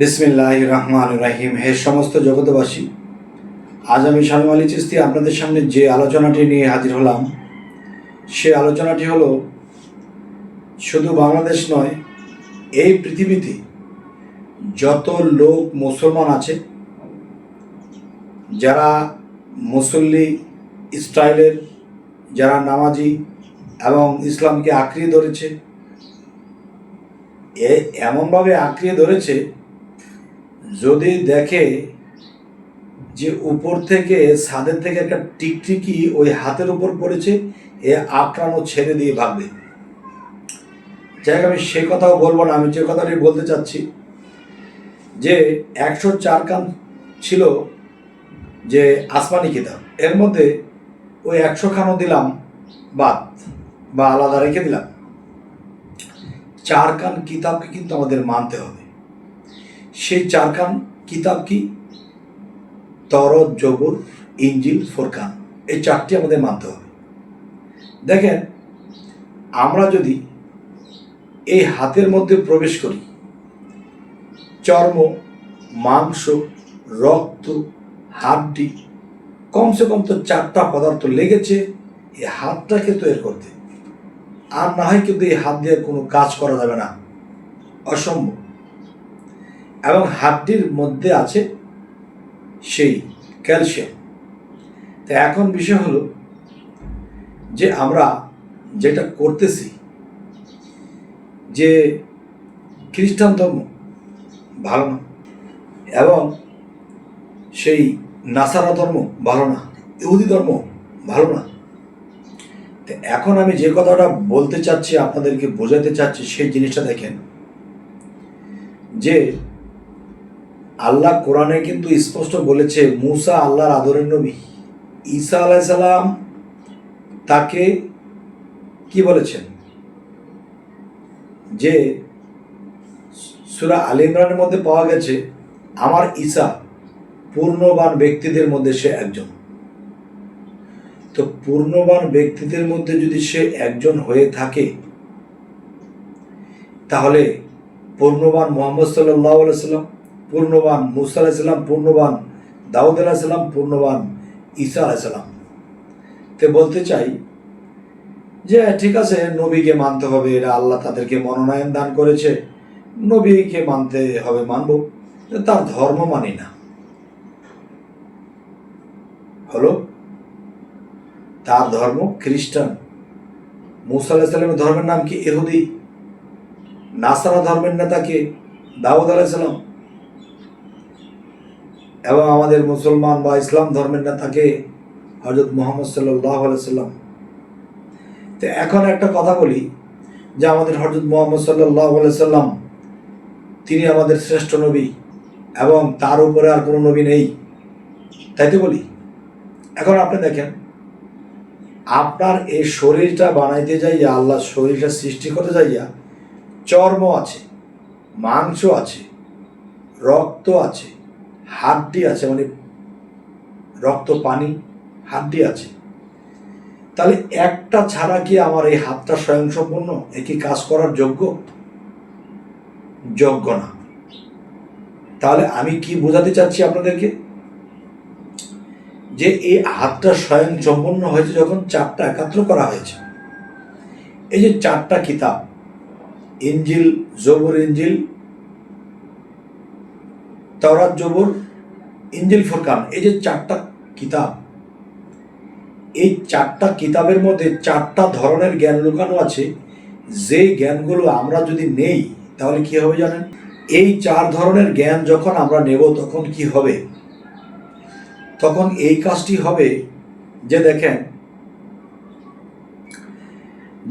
বিসমিল্লাহ রহমান রাহিম। হে সমস্ত জগতবাসী আজ আমি স্বামী আলী চিস্তি আপনাদের সামনে যে আলোচনাটি নিয়ে হাজির হলাম, সে আলোচনাটি হলো, শুধু বাংলাদেশ নয়, এই পৃথিবীতে যত লোক মুসলমান আছে, যারা মুসল্লি স্টাইলের, যারা নামাজি এবং ইসলামকে আঁকড়িয়ে ধরেছে এমনভাবে আঁকড়িয়ে ধরেছে যদি দেখে যে উপর থেকে, ছাদের থেকে একটা টিকটিকি ওই হাতের উপর পড়েছে, এ আঁকড়ানো ছেড়ে দিয়ে ভাববে যাই আমি সে কথাও বলব না, আমি যে কথাটি বলতে চাচ্ছি, যে একশো চার কান ছিল যে আসমানি কিতাব, এর মধ্যে ওই একশো খানও দিলাম বাদ বা আলাদা রেখে দিলাম। চার কান কিতাবকে কিন্তু আমাদের মানতে হবে। সেই চারখান কিতাব কি? তরদ জবর ইঞ্জিল, ফোরকান। এই চারটি আমাদের মানতে হবে। দেখেন, আমরা যদি এই হাতের মধ্যে প্রবেশ করি, চর্ম, মাংস, রক্ত, হাড্ডি, কমসে কম তো চারটা পদার্থ লেগেছে, এই হাতটাকে তৈরি করতে। আর না হয় কিন্তু এই হাত দিয়ে কোনো কাজ করা যাবে না। অসম্ভব। এবং হাড্ডির মধ্যে আছে সেই ক্যালসিয়াম। তো এখন বিষয় হলো যে আমরা যেটা করতেছি যে খ্রিস্টান ধর্ম ভালো না এবং সেই নাসারা ধর্ম ভালো না, ইহুদি ধর্ম ভালো না। তো এখন আমি যে কথাটা বলতে চাচ্ছি, আপনাদেরকে বোঝাতে চাচ্ছি সেই জিনিসটা দেখেন যে আল্লাহ কোরআনে কিন্তু স্পষ্ট বলেছে, মুসা আল্লাহর আদরের নবী। ঈসা আলাইসাল্লাম তাকে কি বলেছেন? যে সুরা আল ইমরানের মধ্যে পাওয়া গেছে, আমার ঈসা পূর্ণবান ব্যক্তিদের মধ্যে সে একজন। তো পূর্ণবান ব্যক্তিদের মধ্যে যদি সে একজন হয়ে থাকে, তাহলে পূর্ণবান মোহাম্মদ সাল্লাহ সাল্লাম পূর্ণবান, মুসা আলাইসাল্লাম পূর্ণবান, দাউদ আলাইসাল্লাম পূর্ণবান, ঈসা আলাইসাল্লাম তে বলতে চাই যে, ঠিক আছে, নবীকে মানতে হবে এটা আল্লাহ তাদেরকে মনোনয়ন দান করেছে, নবীকে মানতে হবে, মানব। তার ধর্ম মানি না। হলো? তার ধর্ম খ্রিস্টান। মুসা আলাহিসাল্লামের ধর্মের নাম কি এহুদি? নাসারা ধর্মের নেতাকে দাউদ আলাইসাল্লাম এবং আমাদের মুসলমান বা ইসলাম ধর্মের নেতাকে হজরত মোহাম্মদ সাল্লাহ আলাইসাল্লাম তো এখন একটা কথা বলি, যে আমাদের হজরত মোহাম্মদ সাল্লাহ আলাইসাল্লাম তিনি আমাদের শ্রেষ্ঠ নবী এবং তার উপরে আর কোনো নবী নেই। তাই তো বলি? এখন আপনি দেখেন, আপনার এই শরীরটা বানাইতে যাইয়া আল্লাহ শরীরটা সৃষ্টি করতে যাইয়া, চর্ম আছে, মাংস আছে, রক্ত আছে হাড্ডি আছে মানে রক্ত পানি, হাড্ডি আছে। তাহলে একটা ছাড়া কি আমার এই হাতটা স্বয়ংসম্পূর্ণ? এ কি কাজ করার যোগ্য? যোগ্য না। তাহলে আমি কি বোঝাতে চাচ্ছি আপনাদেরকে? যে এই হাতটা স্বয়ং সম্পন্ন হয়েছে যখন চারটা একাত্র করা হয়েছে। এই যে চারটা কিতাব, ইঞ্জিল, জবর ইঞ্জিল তরাত জবর ইঞ্জিল ফুরকান, এই যে চারটা কিতাব, এই চারটা কিতাবের মধ্যে চারটা ধরনের জ্ঞান লুকানো আছে। যে জ্ঞানগুলো আমরা যদি নেই, তাহলে কি হবে জানেন? এই চার ধরনের জ্ঞান যখন আমরা নেব, তখন কি হবে? তখন এই কাজটি হবে যে দেখেন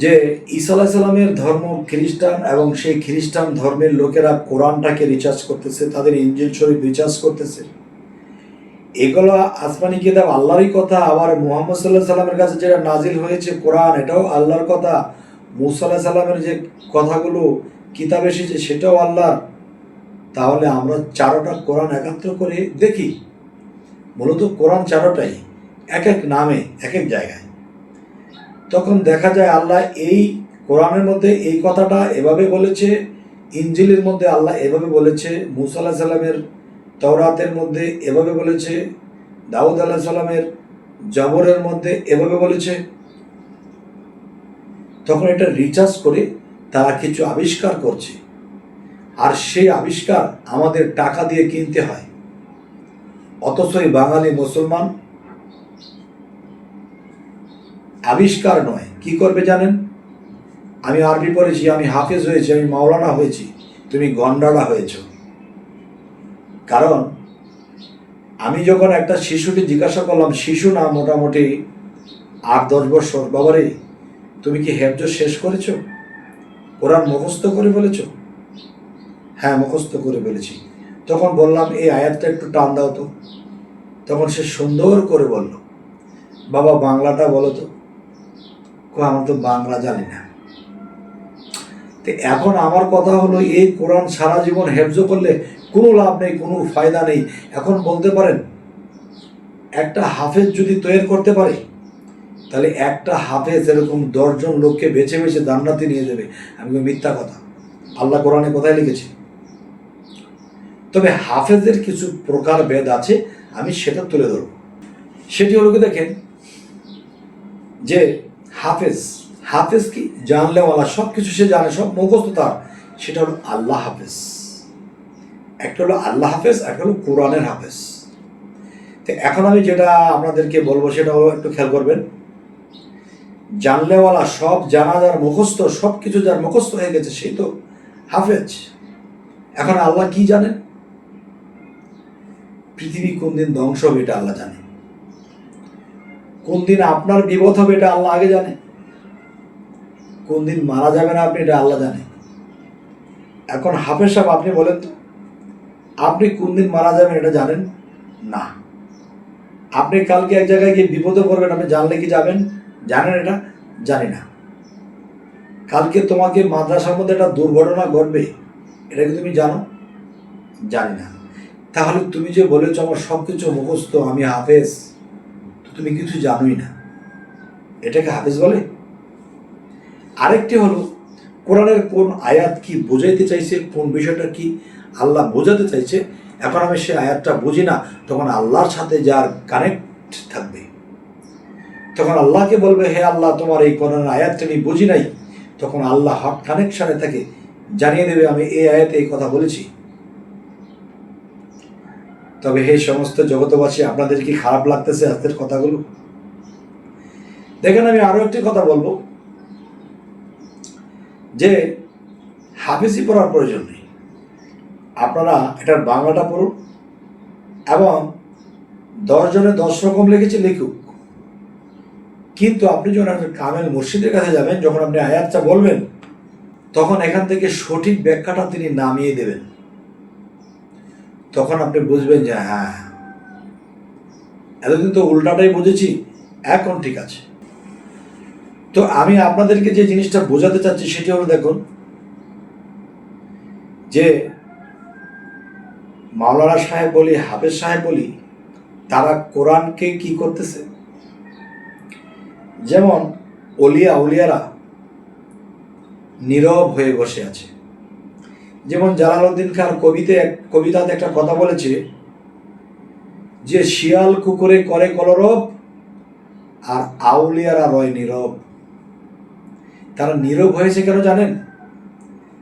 যে ঈসা আলাহিসাল্লামের ধর্ম খ্রিস্টান এবং সেই খ্রিস্টান ধর্মের লোকেরা কোরআনটাকে রিচার্জ করতেছে, তাদের ইঞ্জিল শরীফ রিচার্জ করতেছে। এগুলো আসমানি কিতাব আল্লাহরই কথা, আবার মোহাম্মদ সাল্লাহ সাল্লামের কাছে যেটা নাজিল হয়েছে কোরআন, এটাও আল্লাহর কথা। মুসা আল্লাহ সাল্লামের যে কথাগুলো কিতাব এসেছে, সেটাও আল্লাহর। তাহলে আমরা চারোটা কোরআন একাত্র করে দেখি। মূলত কোরআন চারোটাই, এক এক নামে, এক এক জায়গায়। তখন দেখা যায় আল্লাহ এই কোরআনের মধ্যে এই কথাটা এভাবে বলেছে ইঞ্জিলের মধ্যে আল্লাহ এভাবে বলেছে, মুসা আল্লাহ সাল্লামের তওরাতের মধ্যে এভাবে বলেছে, দাউদ আল্লাহ সাল্লামের জবরের মধ্যে এভাবে বলেছে। তখন এটা রিচার্জ করে তারা কিছু আবিষ্কার করছে। আর সেই আবিষ্কার আমাদের টাকা দিয়ে কিনতে হয়। অথচ বাঙালি মুসলমান আবিষ্কার নয়। কি করবে জানেন? আমি আরবি পড়েছি, আমি হাফেজ হয়েছি, আমি মাওলানা হয়েছি, তুমি গন্ডালা হয়েছ। কারণ আমি যখন একটা শিশুকে জিজ্ঞাসা করলাম, শিশু না মোটামুটি আট, দশ বছর? বাবারে তুমি কি হেফজ শেষ করেছ? কোরআন মুখস্থ করে বলেছ? হ্যাঁ মুখস্থ করে বলেছি। তখন বললাম, এই আয়াতটা একটু টান দাও তো। তখন সে সুন্দর করে বলল, বাবা, বাংলাটা বলো তো। আমার তো বাংলা জানি না। তো এখন আমার কথা হলো, এই কোরআন সারা জীবন হেফজ করলে কোনো লাভ নেই, কোনো ফায়দা নেই। এখন বলতে পারেন, একটা হাফেজ যদি তৈরি করতে পারে, তাহলে একটা হাফেজ এরকম দশজন লোককে বেছে বেছে জান্নাতে নিয়ে যাবে। আমি মিথ্যা কথা। আল্লাহ কোরআনে কোথায় লিখেছে? তবে হাফেজের কিছু প্রকার ভেদ আছে, আমি সেটা তুলে ধরব। সেটি হলো কি দেখেন, যে হাফেজ হাফেজ কি? জানলেওয়ালা সব কিছু সে জানে, সব মুখস্থ তার। সেটা হলো আল্লাহ হাফেজ। একটা হলো আল্লাহ হাফেজ, একটা হলো কোরআনের হাফেজ। তো এখন আমি যেটা আপনাদেরকে বলব, সেটা হলো একটু খেয়াল করবেন। জানলেওয়ালা, সব জানা যার মুখস্থ সব কিছু যার মুখস্থ হয়ে গেছে সেই তো হাফেজ। এখন আল্লাহ কি জানেন পৃথিবী কোন দিন ধ্বংস হবে, এটা আল্লাহ জানে। কোন দিন আপনার বিপদ হবে এটা আল্লাহ আগে জানে। কোন দিন মারা যাবেন আপনি এটা আল্লাহ জানে। এখন হাফেজ সাহেব, আপনি বলেন তো, আপনি কোন দিন মারা যাবেন এটা জানেন? না। আপনি কালকে এক জায়গায় গিয়ে বিপদে পড়বেন, আপনি জানলে কি যাবেন? জানেন এটা? জানি না। কালকে তোমাকে মাদ্রাসার মধ্যে একটা দুর্ঘটনা ঘটবে, এটা কি তুমি জানো? জানি না। তাহলে তুমি যে বলেছ আমার সব কিছু মুখস্থ, আমি হাফেজ। তুমি কিছু জানোই না। এটাকে হাফেজ বলে? আরেকটি হলো, কোরআনের কোন আয়াত কি বোঝাইতে চাইছে, কোন বিষয়টা কি আল্লাহ বোঝাতে চাইছে, এখন আমি সে আয়াতটা বুঝি না, তখন আল্লাহর সাথে যার কানেক্ট থাকবে। তখন আল্লাহকে বলবে, হে আল্লাহ, তোমার এই কোরআনের আয়াতটা আমি বুঝি নাই। তখন আল্লাহ হক কানেকশনে থাকে। জানিয়ে দেবে, আমি এই আয়াতে এই কথা বলেছি। তবে হে সমস্ত জগতবাসী আপনাদের কি খারাপ লাগতেছে আজকের কথাগুলো? দেখেন, আমি আরও একটি কথা বলব। যে হাফিজি পড়ার প্রয়োজন নেই। আপনারা এটার বাংলাটা পড়ুন এবং দশ জনে দশ রকম লিখেছে, লিখুক। কিন্তু আপনি যখন একজন কামেল মুর্শিদের কাছে যাবেন, যখন আপনি আয়াতটা বলবেন, তখন এখান থেকে সঠিক ব্যাখ্যাটা তিনি নামিয়ে দেবেন। তখন আপনি বুঝবেন যে হ্যাঁ এতদিন তো উল্টাটাই বুঝেছি, এখন ঠিক আছে। তো আমি আপনাদেরকে যে জিনিসটা বোঝাতে চাচ্ছি সেটি হলো দেখুন, যে মাওলানা সাহেব বলি, হাফেজ সাহেব বলি, তারা কোরআনকে কি করতেছে? যেমন অলিয়া উলিয়ারা নীরব হয়ে বসে আছে। যেমন জালালউদ্দিন খান কবিতে এক, কবিতাতে একটা কথা বলেছে, যে শিয়াল কুকুরে করে কলরব আর আউলিয়ারা রয় নীরব। তারা নীরব হয়েছে কেন জানেন?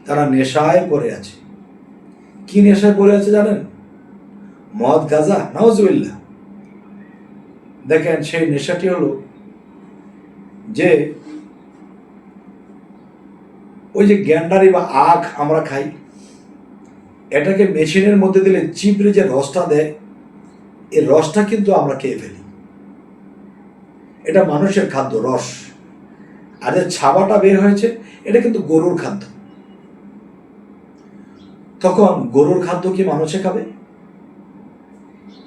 তারা নেশায় পড়ে আছে। কি নেশায় পড়ে আছে জানেন? মদ, গাজা নওয়াজবিল্লা দেখেন, সেই নেশাটি হলো যে ওই যে গ্যান্ডারি বা আখ আমরা খাই এটাকে মেশিনের মধ্যে দিলে চিপড়ে যে রসটা দেয় এই রসটা কিন্তু আমরা খেয়ে ফেলি। এটা মানুষের খাদ্য রস। আর যে ছাবাটা বের হয়েছে, এটা কিন্তু গরুর খাদ্য। তখন গরুর খাদ্য কি মানুষে খাবে?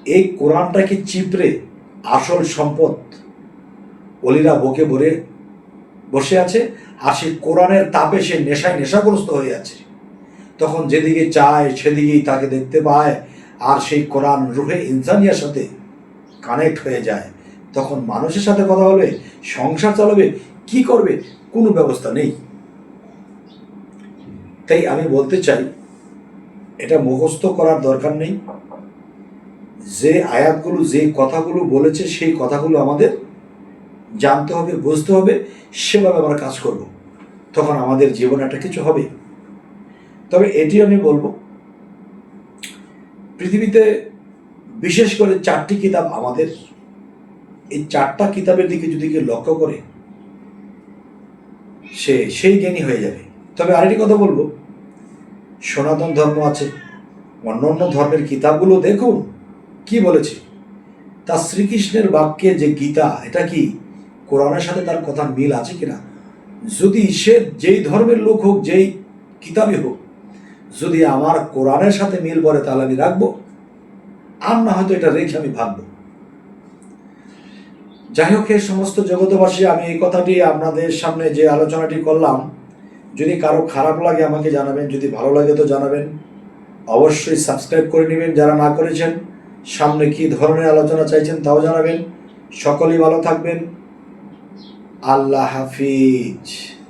এই কোরআনটা কি চিপড়ে আসল সম্পদ? অলিরা বুকে ভরে বসে আছে, আর সেই কোরআনের তাপে সে নেশায় নেশাগ্রস্ত হয়ে আছে। তখন যেদিকে চায় সেদিকেই তাকে দেখতে পায়। আর সেই কোরআন রুহে ইনসানিয়ার সাথে কানেক্ট হয়ে যায়। তখন মানুষের সাথে কথা বলবে, সংসার চালাবে, কি করবে, কোনো ব্যবস্থা নেই। তাই আমি বলতে চাই, এটা মুখস্থ করার দরকার নেই। যে আয়াতগুলো, যে কথাগুলো বলেছে, সেই কথাগুলো আমাদের জানতে হবে, বুঝতে হবে, সেভাবে আমরা কাজ করব। তখন আমাদের জীবনে একটা কিছু হবে। তবে এটি আমি বলব, পৃথিবীতে বিশেষ করে চারটি কিতাব আমাদের, এই চারটা কিতাবের দিকে যদি কেউ লক্ষ্য করে, সে সেই জ্ঞানী হয়ে যাবে। তবে আরেকটি কথা বলব, সনাতন ধর্ম আছে অন্য অন্য ধর্মের কিতাবগুলো দেখুন, কি বলেছে? তা শ্রীকৃষ্ণের বাক্যে যে গীতা, এটা কি কোরআনের সাথে তার কথা মিল আছে কিনা? যদি সে যেই ধর্মের লোক হোক, যেই কিতাবই হোক যদি আমার কোরআনের সাথে মিল পড়ে, তাহলে আমি রাখব। আর না হয়তো এটা রেখে আমি ভাববো যাই হোক, এই সমস্ত জগতবাসী আমি এই কথাটি আপনাদের সামনে যে আলোচনাটি করলাম, যদি কারও খারাপ লাগে আমাকে জানাবেন, যদি ভালো লাগে তো জানাবেন। অবশ্যই সাবস্ক্রাইব করে নেবেন যারা না করেছেন। সামনে কি ধরনের আলোচনা চাইছেন তাও জানাবেন। সকলেই ভালো থাকবেন। আল্লাহ হাফিজ।